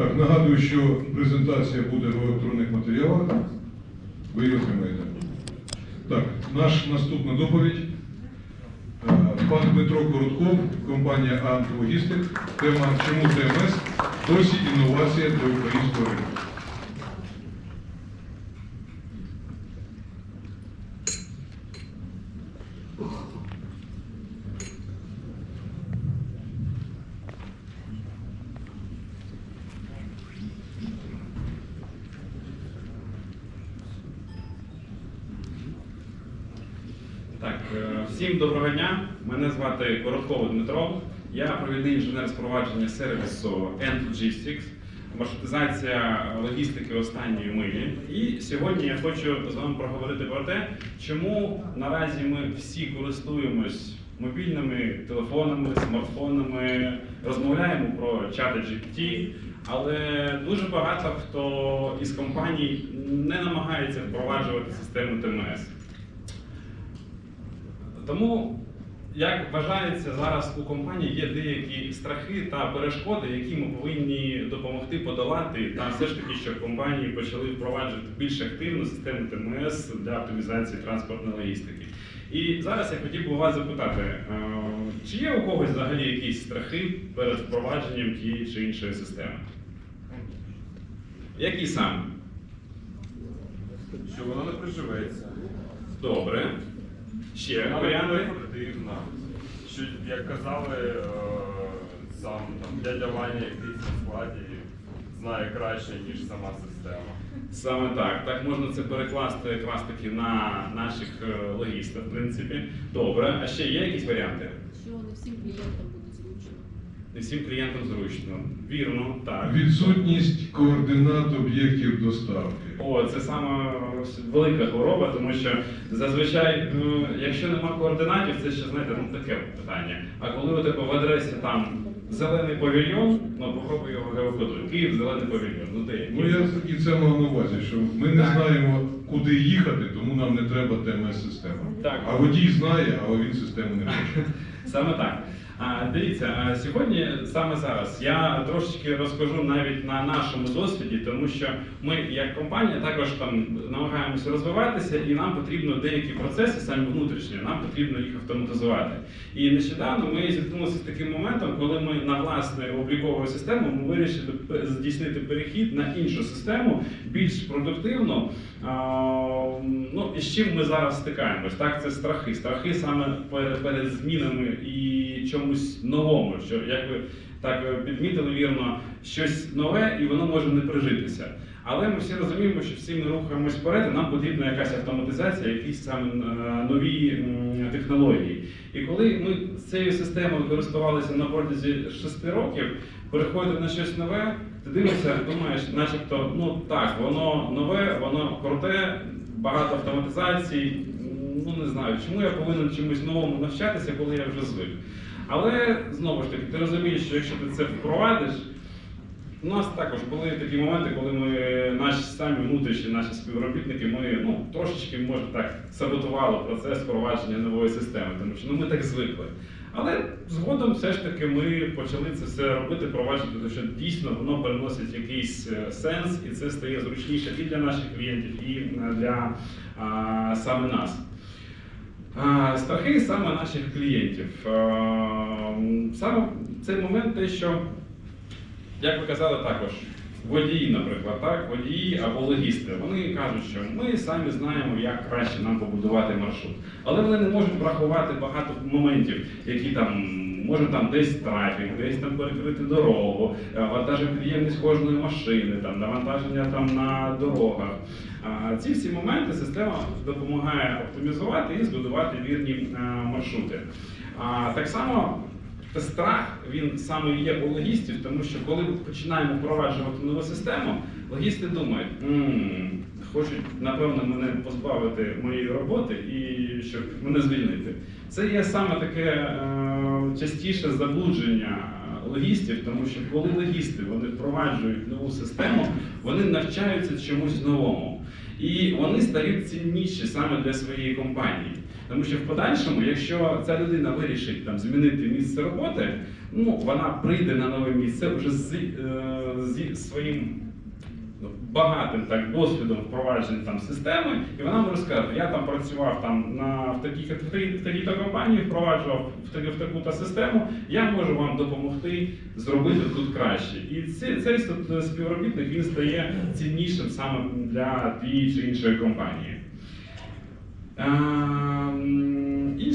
Так, нагадую, що презентація буде в електронних матеріалах. Ви її отримаєте. Так, наш наступна доповідь. Е, Пан Дмитро Коротков, компанія Ант Логістик. Тема Чому ТМС досі інновація для українського ринку. Так, е, всім доброго дня. Мене звати Коротков Дмитро. Я провідний інженер з провадження сервісу End Logistics, маршрутизація логістики останньої милі. І сьогодні я хочу з вами проговорити про те, чому наразі ми всі користуємось мобільними телефонами, смартфонами, розмовляємо про чати GPT, але дуже багато хто із компаній не намагається впроваджувати систему ТМС. Тому, як вважається, зараз у компанії є деякі страхи та перешкоди, які ми повинні допомогти подолати, та все ж таки, щоб компанії почали впроваджувати більш активну систему ТМС для оптимізації транспортної логістики. І зараз я хотів би вас запитати, е, чи є у когось взагалі якісь страхи перед впровадженням тієї чи іншої системи? Які саме? Що вона не приживеться. Добре. Ще варіанти? Що, як казали, е, сам там, дядя Ваня якийсь на складі знає краще, ніж сама система. Саме так. Так можна це перекласти якраз таки на наших е, логістів, в принципі. Добре. А ще є якісь варіанти? що не всім клієнтам буде зручно. Не всім клієнтам зручно. Вірно, так. Відсутність координат об'єктів доставки. О, це саме велика хвороба, тому що зазвичай, ну, якщо нема координатів, це ще знаєте, ну таке питання. А коли у тебе в адресі там зелений павільйон, ну попробуй його геокодуй. Київ зелений павільйон. Ну де? Ну я і це мав на увазі, що ми не Так. знаємо, куди їхати, тому нам не треба ТМС-система. Так. А водій знає, але він систему не хоче. Саме так. Дивіться, сьогодні, саме зараз, я трошечки розкажу навіть на нашому досвіді, тому що ми, як компанія, також там намагаємося розвиватися, і нам потрібно деякі процеси, самі внутрішні, нам потрібно їх автоматизувати. І нещодавно ми зіткнулися з таким моментом, коли ми на власну облікову систему ми вирішили здійснити перехід на іншу систему, більш продуктивну. Ну і з чим ми зараз стикаємось? Так, це страхи. Страхи саме перед, змінами і чомусь новому, що як ви так е, підмітили вірно, щось нове і воно може не прижитися. Але ми всі розуміємо, що всі ми рухаємось вперед, і нам потрібна якась автоматизація, якісь саме е, нові технології. І коли ми цією системою користувалися на протязі шести років, переходити на щось нове, ти дивишся, думаєш, начебто, ну так, воно нове, воно круте, багато автоматизацій. Ну не знаю, чому я повинен чомусь новому навчатися, коли я вже звик. Але знову ж таки, ти розумієш, що якщо ти це впровадиш, у нас також були такі моменти, коли ми наші самі внутрішні, наші співробітники, ми ну трошечки може так саботували процес впровадження нової системи, тому що ну ми так звикли. Але згодом все ж таки ми почали це все робити, впроваджувати, тому що дійсно воно переносить якийсь е, сенс, і це стає зручніше і для наших клієнтів, і е, для а, саме нас. Страхи саме наших клієнтів. Саме цей момент те, що, як ви казали також, водії, наприклад, так, водії або логісти, вони кажуть, що ми самі знаємо, як краще нам побудувати маршрут. Але вони не можуть врахувати багато моментів, які там може там десь трафік, десь там перекрити дорогу, е, вантажопідємність кожної машини, там навантаження там на дорогах. Ці всі моменти система допомагає оптимізувати і збудувати вірні е, маршрути. Так само страх він саме є у логістів, тому що коли ми починаємо впроваджувати нову систему, логісти думають, «М, хочуть напевно мене позбавити моєї роботи і щоб мене звільнити. Це є саме таке е, частіше заблудження логістів, тому що коли логісти вони впроваджують нову систему, вони навчаються чомусь новому. І вони стають цінніші саме для своєї компанії. Тому що в подальшому, якщо ця людина вирішить там змінити місце роботи, ну, вона прийде на нове місце вже з, е, зі своїм багатим так досвідом впровадження там системи, і вона може сказати, я там працював там на в такій в такій-то компанії, впроваджував в таку в таку-то систему. Я можу вам допомогти зробити тут краще. І цей, цей співробітник він стає ціннішим саме для тієї чи іншої компанії.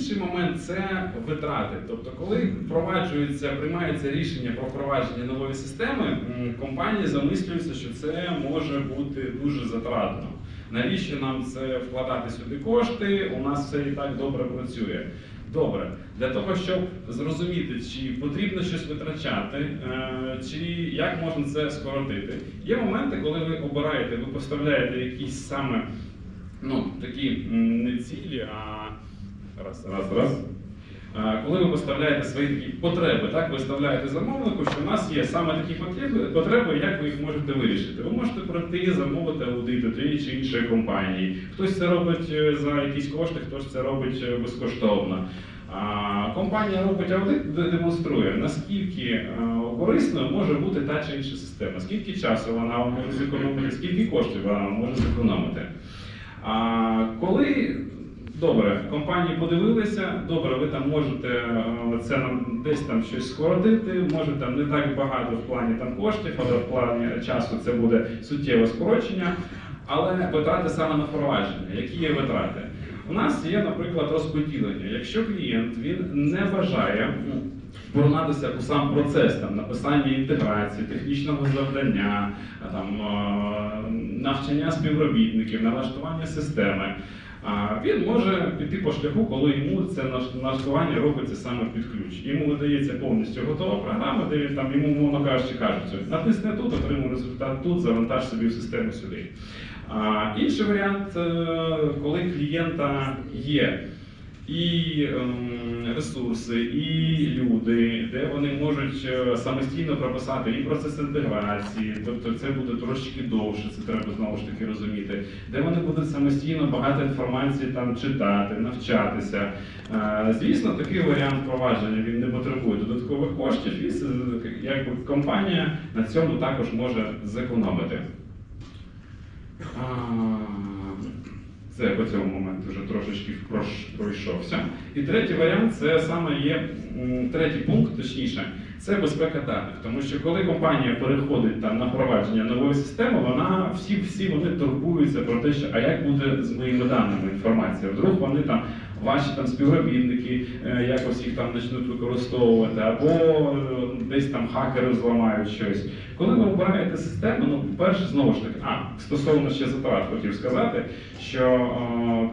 Інший момент це витрати. Тобто, коли впроваджується, приймається рішення про впровадження нової системи, компанії замислюються, що це може бути дуже затратно. Навіщо нам це вкладати сюди кошти? У нас все і так добре працює. Добре, для того, щоб зрозуміти, чи потрібно щось витрачати, е, чи як можна це скоротити. Є моменти, коли ви обираєте, ви поставляєте якісь саме ну, такі не цілі, а раз, раз, раз. Коли ви поставляєте свої такі потреби, так, ви ставляєте замовнику, що в нас є саме такі потреби, як ви їх можете вирішити. Ви можете пройти замовити аудит у тієї чи іншої компанії. Хтось це робить е, за якісь кошти, хтось це робить е, безкоштовно. Компанія робить аудит, демонструє, наскільки е, корисною може бути та чи інша система, скільки часу вона може зекономити, скільки коштів вона може зекономити. Коли добре, компанії подивилися, добре, ви там можете це нам десь там щось скоротити, може там не так багато в плані там коштів, але в плані часу це буде суттєве скорочення. Але витрати саме на впровадження. Які є витрати? У нас є, наприклад, розподілення. Якщо клієнт він не бажає поронатися у сам процес там, написання інтеграції, технічного завдання, там, е, навчання співробітників, налаштування системи. Він може піти по шляху, коли йому це налаштування робиться саме під ключ. Йому видається повністю готова програма, де він там йому, мовно кажучи, кажуть, натисни тут, отримуй результат тут, завантаж собі в систему сюди. А, інший варіант, е, коли клієнта є і ем, ресурси, і люди, де вони можуть е, самостійно прописати і процес інтеграції, тобто це буде трошки довше, це треба знову ж таки розуміти, де вони будуть самостійно багато інформації там читати, навчатися. Е, Звісно, такий варіант впровадження він не потребує додаткових коштів, і якби компанія на цьому також може зекономити. А, Це по цьому моменту вже трошечки пройшовся. І третій варіант це саме є третій пункт, точніше, це безпека даних. Тому що коли компанія переходить там на впровадження нової системи, вона всі, всі вони турбуються про те, що а як буде з моїми даними інформація? Вдруг вони там ваші там співробітники е, якось їх там почнуть використовувати, або е, десь там хакери зламають щось. Коли ви обираєте систему, ну, по-перше, знову ж таки, а стосовно ще затрат хотів сказати, що е,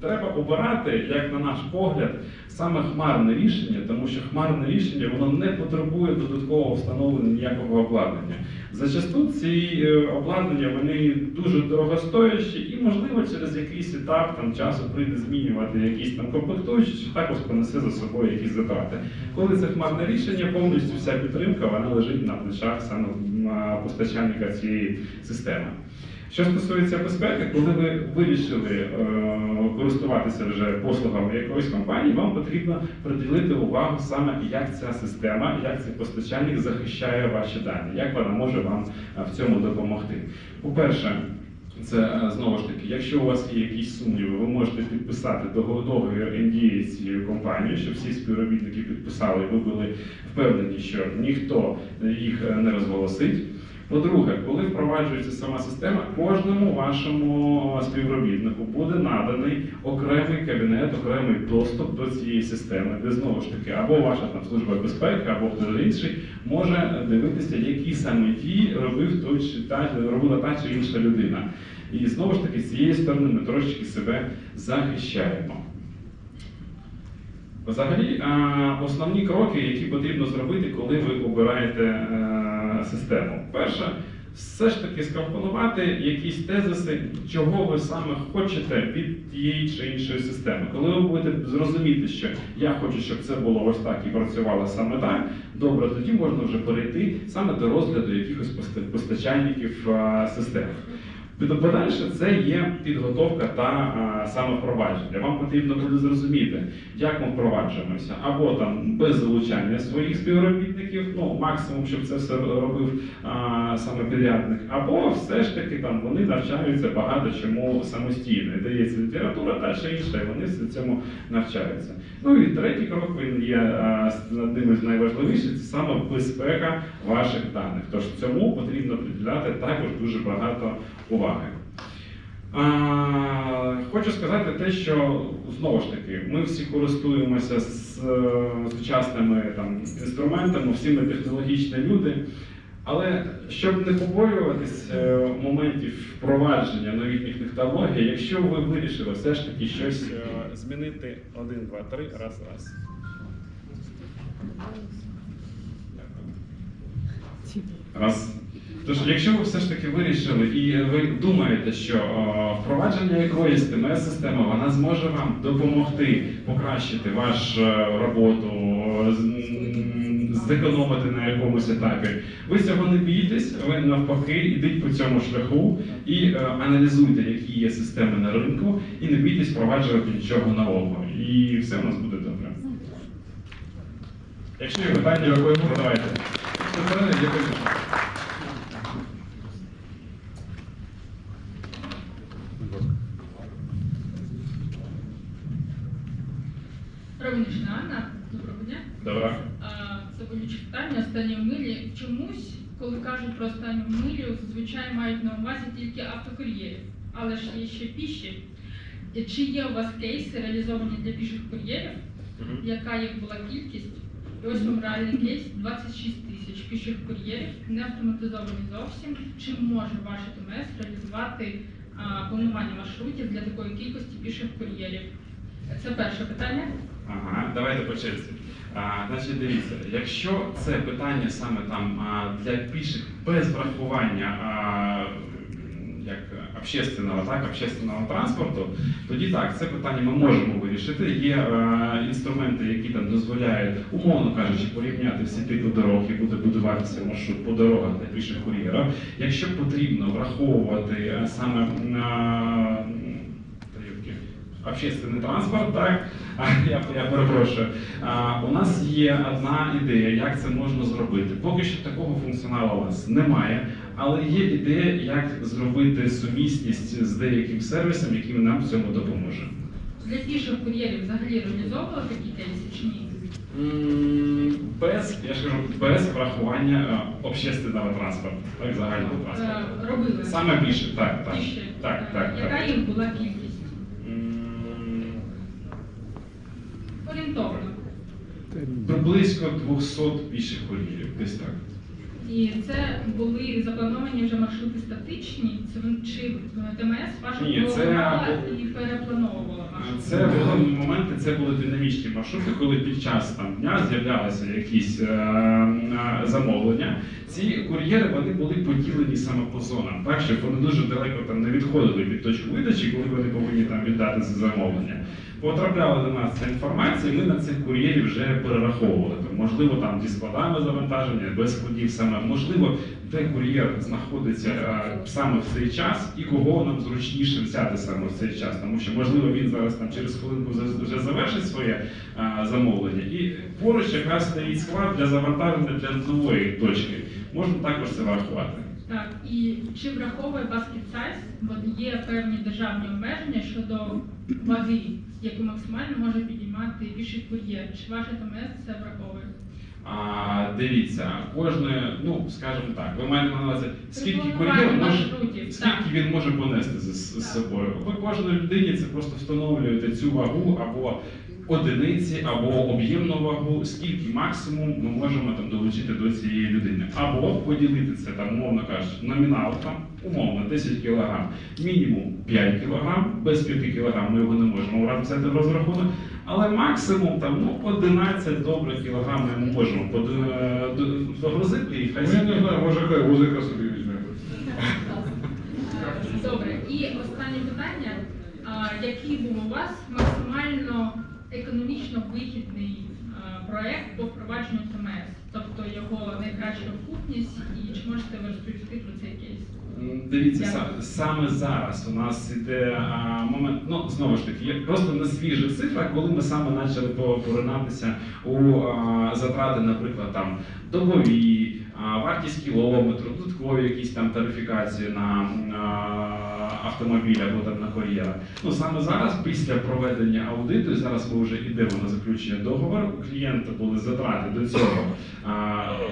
треба обирати, як на наш погляд, саме хмарне рішення, тому що хмарне рішення воно не потребує додаткового встановлення ніякого обладнання. Зачасту ці е, обладнання вони дуже дорогостоящі і, можливо, через якийсь етап там часу прийде змінювати якісь там комплектуючі, що також понесе за собою якісь затрати. Коли це хмарне рішення, повністю вся підтримка вона лежить на плечах саме м, постачальника цієї системи. Що стосується безпеки, коли ви вирішили е, користуватися вже послугами якоїсь компанії, вам потрібно приділити увагу саме, як ця система, як цей постачальник захищає ваші дані, як вона може вам е, в цьому допомогти. По-перше, це е, знову ж таки, якщо у вас є якісь сумніви, ви можете підписати дого- договір NDA з цією компанією, щоб всі співробітники підписали, і ви були впевнені, що ніхто їх е, не розголосить. По-друге, коли впроваджується сама система, кожному вашому співробітнику буде наданий окремий кабінет, окремий доступ до цієї системи, де знову ж таки або ваша там служба безпеки, або хтось інший може дивитися, які саме дії робив той чи та робила та чи інша людина. І знову ж таки, з цієї сторони ми трошечки себе захищаємо. Взагалі, основні кроки, які потрібно зробити, коли ви обираєте е, систему. Перше, все ж таки скомпонувати якісь тезиси, чого ви саме хочете від тієї чи іншої системи. Коли ви будете зрозуміти, що я хочу, щоб це було ось так і працювало саме так, добре, тоді можна вже перейти саме до розгляду якихось постачальників систем. Тобто подальше це є підготовка та а, саме. Вам потрібно буде зрозуміти, як ми впроваджуємося, або там без залучання своїх співробітників, ну максимум, щоб це все робив а, саме підрядник, або все ж таки там вони навчаються багато чому самостійно. Дається література та ще інше, і вони все цьому навчаються. Ну і третій крок він є одним із найважливіших це саме безпека ваших даних. Тож цьому потрібно приділяти також дуже багато уваги. А, хочу сказати те, що знову ж таки ми всі користуємося з е, сучасними там, інструментами, всі ми технологічні люди. Але щоб не побоюватись е, моментів впровадження новітніх технологій, якщо ви вирішили все ж таки щось е, змінити один, два, три, раз, раз. Раз. Тож, якщо ви все ж таки вирішили і ви думаєте, що о, впровадження якоїсь ТМС системи вона зможе вам допомогти покращити вашу роботу, зекономити на якомусь етапі, ви цього не бійтесь, ви навпаки йдіть по цьому шляху і е, аналізуйте, які є системи на ринку, і не бійтесь впроваджувати нічого нового. І все у нас буде добре. Якщо є питання, задавайте. Питання є, звісно. Романічна Анна, доброго дня. Добре. А, Це болюче питання останньої милі. Чомусь, коли кажуть про останню милю, зазвичай мають на увазі тільки автокур'єрів, але ж є ще піші. Чи є у вас кейси реалізовані для піших кур'єрів? Яка їх була кількість? І ось вам реальний кейс 26 тисяч піших кур'єрів, не автоматизовані зовсім. Чи може ваш ТМС реалізувати а, планування маршрутів для такої кількості піших кур'єрів? Це перше питання. Ага, давайте по черзі. А, значить, дивіться, якщо це питання саме там а, для піших без врахування а, як общественного, так, общественного транспорту, тоді так, це питання ми можемо вирішити. Є е, інструменти, які там дозволяють, умовно кажучи, порівняти всі типи дорог і буде будуватися маршрут по дорогах для піших кур'єрів. Якщо потрібно враховувати саме тарілки, общественний транспорт, так я, я перепрошую. А, у нас є одна ідея, як це можна зробити. Поки що такого функціоналу у нас немає, але є ідея, як зробити сумісність з деяким сервісом, який нам в цьому допоможе. Для піших кур'єрів взагалі реалізовували такі кейси чи ні? Без, я ж кажу, без врахування е, общественного транспорту, так, загального транспорту. Е, Робили. Саме більше, так, так. Піші. Так, Е, так, Яка так. їх була кількість? Орієнтовно. Приблизно 200 піших кур'єрів, десь так. І це були заплановані вже маршрути статичні, це чи е, ТМС ваша Ні, це планувала і переплановувала маршрут? Це були моменти, це були динамічні маршрути, коли під час там дня з'являлися якісь е, е, замовлення. Ці кур'єри вони були поділені саме по зонам, так щоб вони дуже далеко там не відходили від точки видачі, коли вони повинні там віддати це замовлення. Потрапляла до нас ця інформація, і ми на цих кур'єрів вже перераховували. Там, можливо, там зі складами завантаження, без складів саме, можливо, де кур'єр знаходиться е, саме в цей час і кого нам зручніше взяти саме в цей час. Тому що, можливо, він зараз там через хвилинку вже- завершить своє е, замовлення, і поруч якраз стоїть склад для завантаження для нової точки. Можна також це врахувати. Так, і чи враховує basket size, бо є певні державні обмеження щодо ваги, яку максимально може підіймати піший кур'єр. Чи ваше ТМС це враховує? А, дивіться, кожне, ну скажімо так, ви маєте на увазі, скільки кур'єр може, скільки він може понести з, з собою. Ви кожній людині це просто встановлюєте цю вагу або одиниці, або об'ємну вагу, скільки максимум ми можемо там долучити до цієї людини. Або поділити це там, умовно кажучи, номінал там, умовно 10 кг, мінімум 5 кг, без 5 кг ми його не можемо взяти в розрахунок. Але максимум там ну 11 добре кілограм ми можемо е, і хай Ну, я не знаю, може хай вузика собі візьме. Добре, і останнє питання. Який був у вас максимально економічно вигідний е, проект по впровадженню ТМС? Тобто його найкраща окупність, і чи можете ви розповісти про цей кейс? Дивіться, Дякую. са- саме зараз у нас іде а, момент, ну знову ж таки, просто не свіжа цифра, коли ми саме почали поринатися у а, затрати, наприклад, там добові, а, вартість кілометру, додаткові якісь там тарифікації на автомобіль або там на кур'єра. Ну саме зараз, після проведення аудиту, зараз ми вже йдемо на заключення договору. У клієнта були затрати до цього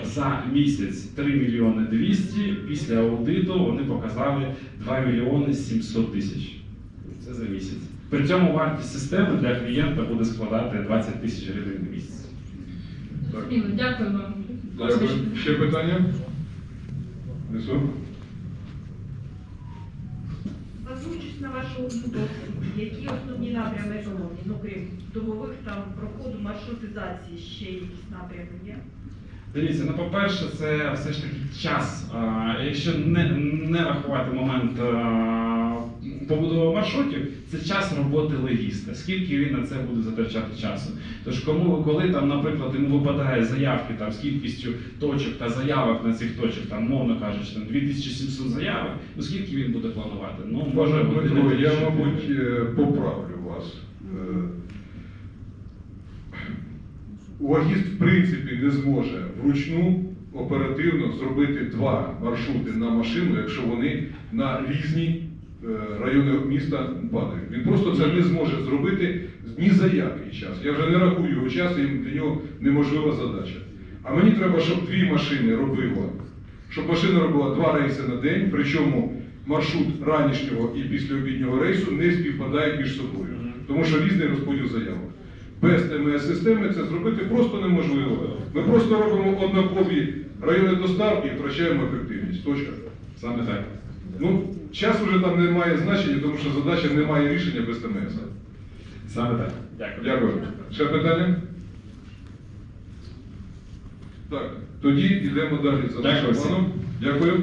за місяць 3 мільйони 200, після аудиту вони показали 2 мільйони 700 тисяч. Це за місяць. При цьому вартість системи для клієнта буде складати 20 тисяч гривень на місяць. Дякую вам. Дякую. Ще питання? Несу. Базуючись на вашому досвіді, які основні напрями економії, ну крім добових там проходу маршрутизації, ще якісь напрями є? Дивіться, ну по-перше, це все ж таки час. А, Якщо не, не рахувати момент а, побудови маршрутів, це час роботи легіста. Скільки він на це буде затрачати часу? Тож кому, коли там, наприклад, йому випадає заявки там з кількістю точок та заявок на цих точок, там, мовно кажучи, там 2700 заявок, ну скільки він буде планувати? Ну, може. Дмитро, я, мабуть, е, поправлю вас. Е, Логіст, в принципі, не зможе вручну оперативно зробити два маршрути на машину, якщо вони на різні е, райони міста падають. Він просто це не зможе зробити ні за який час. Я вже не рахую його час, і для нього неможлива задача. А мені треба, щоб дві машини робила, щоб машина робила два рейси на день, причому маршрут ранішнього і післяобіднього рейсу не співпадають між собою, тому що різний розподіл заявок. Без ТМС-системи це зробити просто неможливо. Ми просто робимо однакові райони доставки і втрачаємо ефективність. Точка. Саме так. Ну, час вже там не має значення, тому що задача не має рішення без ТМС. Саме так. Дякую. Дякую. Ще питання? Так, тоді йдемо далі за нашим Дякую планом. Дякую.